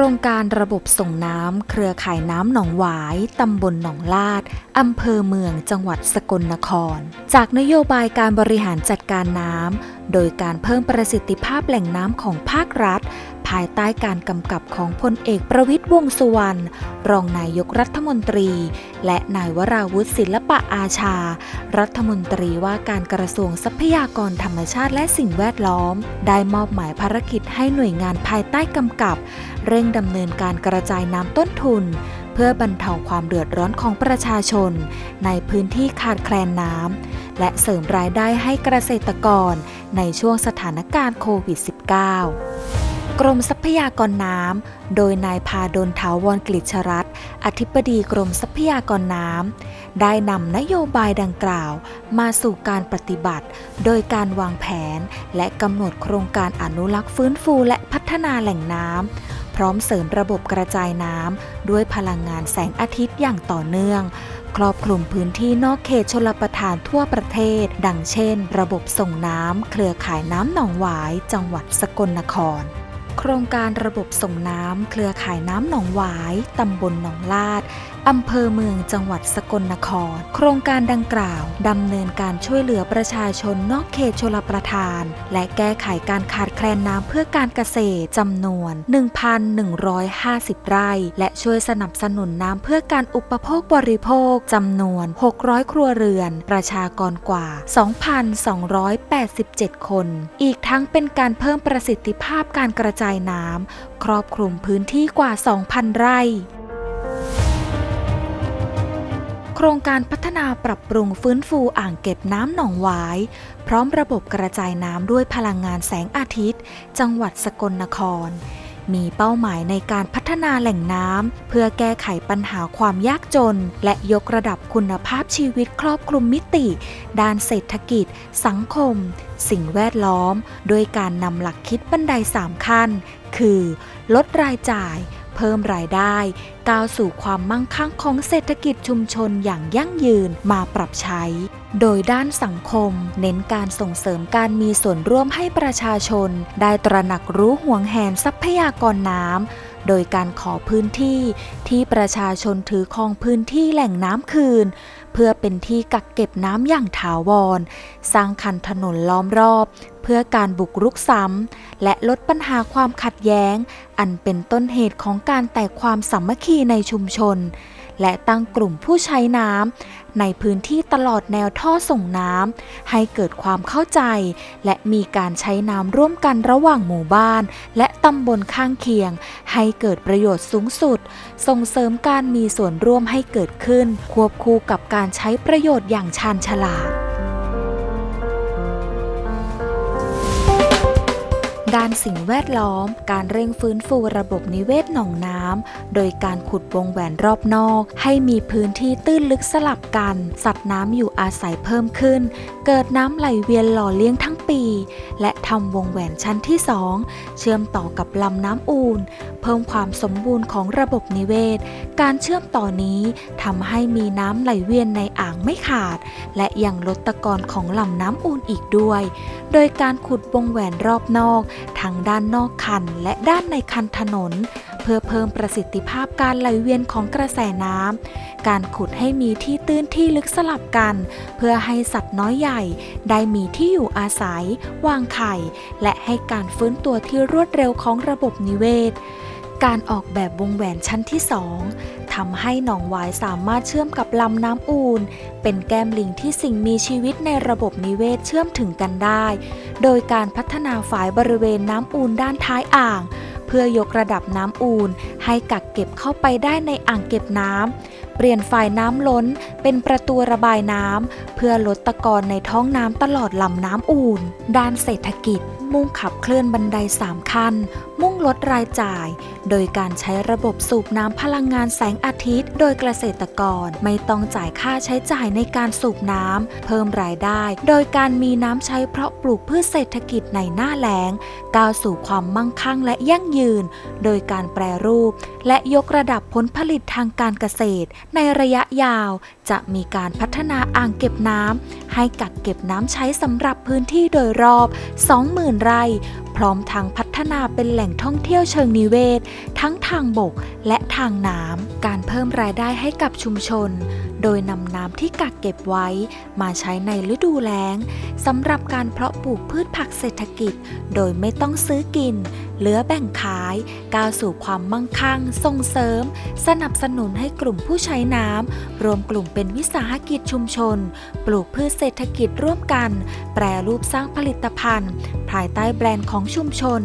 รงการระบบส่งน้ำ เครือข่ายน้ำหนองหวาย ตำบลหนองลาด อำเภอเมืองจังหวัดสกลนคร จากนโยบายการบริหารจัดการน้ำ โดยการเพิ่มประสิทธิภาพแหล่งน้ำของภาครัฐ ภายใต้การกำกับของพลเอกประวิตยวงสุวรรณรองนายกรัฐมนตรี และนายวราวุฒิศิลปะอาชา รัฐมนตรีว่าการกระทรวงทรัพยากรธรรมชาติและสิ่งแวดล้อม ได้มอบหมายภารกิจให้หน่วยงานภายใต้กำกับ เร่งดำเนินการกระจายน้ำต้นทุนเพื่อบรรเทาความเดือดร้อนของประชาชน ในพื้นที่ขาดแคลนน้ำ และเสริมรายได้ให้เกษตรกรในช่วงสถานการณ์โควิด -19 กรมทรัพยากรน้ำ โดยนายพาดลถาวรกฤษรัตน์อธิบดีกรมทรัพยากรน้ำ ได้นำนโยบายดังกล่าว มาสู่การปฏิบัติ โดยการวางแผน และกำหนดโครงการอนุรักษ์ฟื้นฟูและพัฒนาแหล่งน้ำ พร้อมเสริมระบบกระจายน้ำ ด้วยพลังงานแสงอาทิตย์อย่างต่อเนื่อง ครอบคลุมพื้นที่นอกเขตชลประทานทั่วประเทศ ดังเช่น ระบบส่งน้ำเครือข่ายน้ำหนองหวาย จังหวัดสกลนครโครงการระบบส่งน้ำเครือข่ายน้ำหนองหวาย ตำบลหนองลาดอำเภอเมืองจังหวัดสกลนคร โครงการดังกล่าวดำเนินการช่วยเหลือประชาชนนอกเขตชลประทาน และแก้ไขการขาดแคลนน้ำเพื่อการเกษตรจำนวน 1,150 ไร่ และช่วยสนับสนุนน้ำเพื่อการอุปโภคบริโภคจำนวน 600 ครัวเรือน ประชากรกว่า 2,287 คน อีกทั้งเป็นการเพิ่มประสิทธิภาพการกระจายน้ำครอบคลุมพื้นที่กว่า 2,000 ไร่ โครงการพัฒนาปรับปรุงฟื้นฟูอ่างเก็บน้ำหนองหวาย พร้อมระบบกระจายน้ำด้วยพลังงานแสงอาทิตย์ จังหวัดสกลนคร มีเป้าหมายในการพัฒนาแหล่งน้ำเพื่อแก้ไขปัญหาความยากจน และยกระดับคุณภาพชีวิตครอบคลุมมิติ ด้านเศรษฐกิจ สังคม สิ่งแวดล้อม โดยการนำหลักคิดบันได3ขั้น คือ ลดรายจ่าย เพิ่มรายได้ก้าวสู่ความมั่งคั่งของเศรษฐกิจชุมชนอย่างยั่งยืนมาปรับใช้ โดยด้านสังคม เน้นการส่งเสริมการมีส่วนร่วมให้ประชาชน ได้ตระหนักรู้ห่วงแหนทรัพยากรน้ำโดยการขอพื้นที่ที่ประชาชนถือครองพื้นที่แหล่งน้ำคืน พื่อเป็นที่กักเก็บน้ำอย่างถาวร สร้างคันถนนล้อมรอบ เพื่อการบุกรุกซ้ำ และลดปัญหาความขัดแย้ง อันเป็นต้นเหตุของการแตกความสามัคคีในชุมชน และตั้งกลุ่มผู้ใช้น้ำในพื้นที่ตลอดแนวท่อส่งน้ำให้เกิดความเข้าใจ และมีการใช้น้ำร่วมกันระหว่างหมู่บ้าน และตำบลข้างเคียง ให้เกิดประโยชน์สูงสุด ส่งเสริมการมีส่วนร่วมให้เกิดขึ้น ควบคู่กับการใช้ประโยชน์อย่างชาญฉลาด การสิ่งแวดล้อม การเร่งฟื้นฟูระบบนิเวศหนองน้ำ โดยการขุดวงแหวนรอบนอก ให้มีพื้นที่ตื้นลึกสลับกัน สัตว์น้ำอยู่อาศัยเพิ่มขึ้น เกิดน้ำไหลเวียนหล่อเลี้ยงทั้ง ปี และทำวงแหวนชั้นที่2เชื่อมต่อกับลำน้ำอูน เพิ่มความสมบูรณ์ของระบบนิเวศ การเชื่อมต่อนี้ทำให้มีน้ำไหลเวียนในอ่างไม่ขาด และยังลดตะกอนของลำน้ำอูนอีกด้วย โดยการขุดวงแหวนรอบนอก ทั้งด้านนอกคันและด้านในคันถนนเพื่อเพิ่มประสิทธิภาพการไหลเวียนของกระแสน้ำ การขุดให้มีที่ตื้นที่ลึกสลับกัน เพื่อให้สัตว์น้อยใหญ่ ได้มีที่อยู่อาศัย วางไข่ และให้การฟื้นตัวที่รวดเร็วของระบบนิเวศ การออกแบบวงแหวนชั้นที่2ทำให้หนองหวายสามารถเชื่อมกับลำน้ำอูน เป็นแก้มลิงที่สิ่งมีชีวิตในระบบนิเวศเชื่อมถึงกันได้ โดยการพัฒนาฝายบริเวณน้ำอูนด้านท้ายอ่าง เพื่อยกระดับน้ำอูนให้กักเก็บเข้าไปได้ในอ่างเก็บน้ำเปลี่ยนฝ่ายน้ำล้นเป็นประตูระบายน้ำเพื่อลดตะกอนในท้องน้ำตลอดลำน้ำอูนด้านเศรษฐกิจ มุ่งขับเคลื่อนบันได 3 ขั้น มุ่งลดรายจ่าย โดยการใช้ระบบสูบน้ำพลังงานแสงอาทิตย์ โดยเกษตรกรไม่ต้องจ่ายค่าใช้จ่ายในการสูบน้ำเพิ่มรายได้ โดยการมีน้ำใช้เพราะปลูกพืชเศรษฐกิจในหน้าแล้ง ก้าวสู่ความมั่งคั่งและยั่งยืน โดยการแปรรูป และยกระดับผลผลิตทางการเกษตร ในระยะยาว จะมีการพัฒนาอ่างเก็บน้ำให้กักเก็บน้ำใช้สำหรับพื้นที่โดยรอบ 20,000ไร่ พร้อมทางพัฒนาเป็นแหล่งท่องเที่ยวเชิงนิเวศ ทั้งทางบกและทางน้ำการเพิ่มรายได้ให้กับชุมชน โดยนำน้ำที่กักเก็บไว้มาใช้ในฤดูแล้งสำหรับการเพาะปลูกพืชผักเศรษฐกิจ โดยไม่ต้องซื้อกิน เหลือแบ่งขาย ก้าวสู่ความมั่งคั่ง ส่งเสริม สนับสนุนให้กลุ่มผู้ใช้น้ำรวมกลุ่มเป็นวิสาหกิจชุมชน ปลูกพืชเศรษฐกิจร่วมกัน แปรรูปสร้างผลิตภัณฑ์ ภายใต้แบรนด์ของชุมชน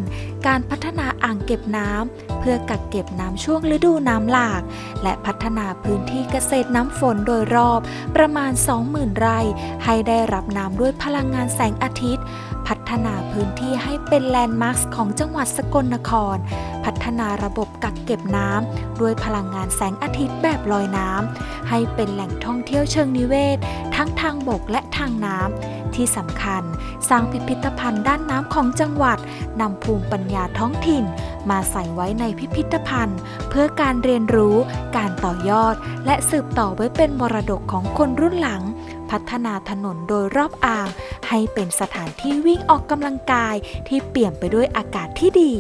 การพัฒนาอ่างเก็บน้ำ พื่อกักเก็บน้ำช่วงฤดูน้ำหลาก และพัฒนาพื้นที่เกษตรน้ำฝนโดยรอบประมาณ 20,000 ไร่ ให้ได้รับน้ำด้วยพลังงานแสงอาทิตย์ พัฒนาพื้นที่ให้เป็นแลนด์มาร์คของจังหวัดสกลนคร พัฒนาระบบกักเก็บน้ำด้วยพลังงานแสงอาทิตย์แบบลอยน้ำให้เป็นแหล่งท่องเที่ยวเชิงนิเวศ ทั้งทางบกและทางน้ำที่สำคัญ สร้างพิพิธภัณฑ์ด้านน้ำของจังหวัดนำภูมิปัญญาท้องถิ่น มาใส่ไว้ในพิพิธภัณฑ์ เพื่อการเรียนรู้ การต่อยอด และสืบต่อไว้เป็นมรดกของคนรุ่นหลัง พัฒนาถนนโดยรอบอ่าง ให้เป็นสถานที่วิ่งออกกำลังกายที่เปี่ยมไปด้วยอากาศที่ดี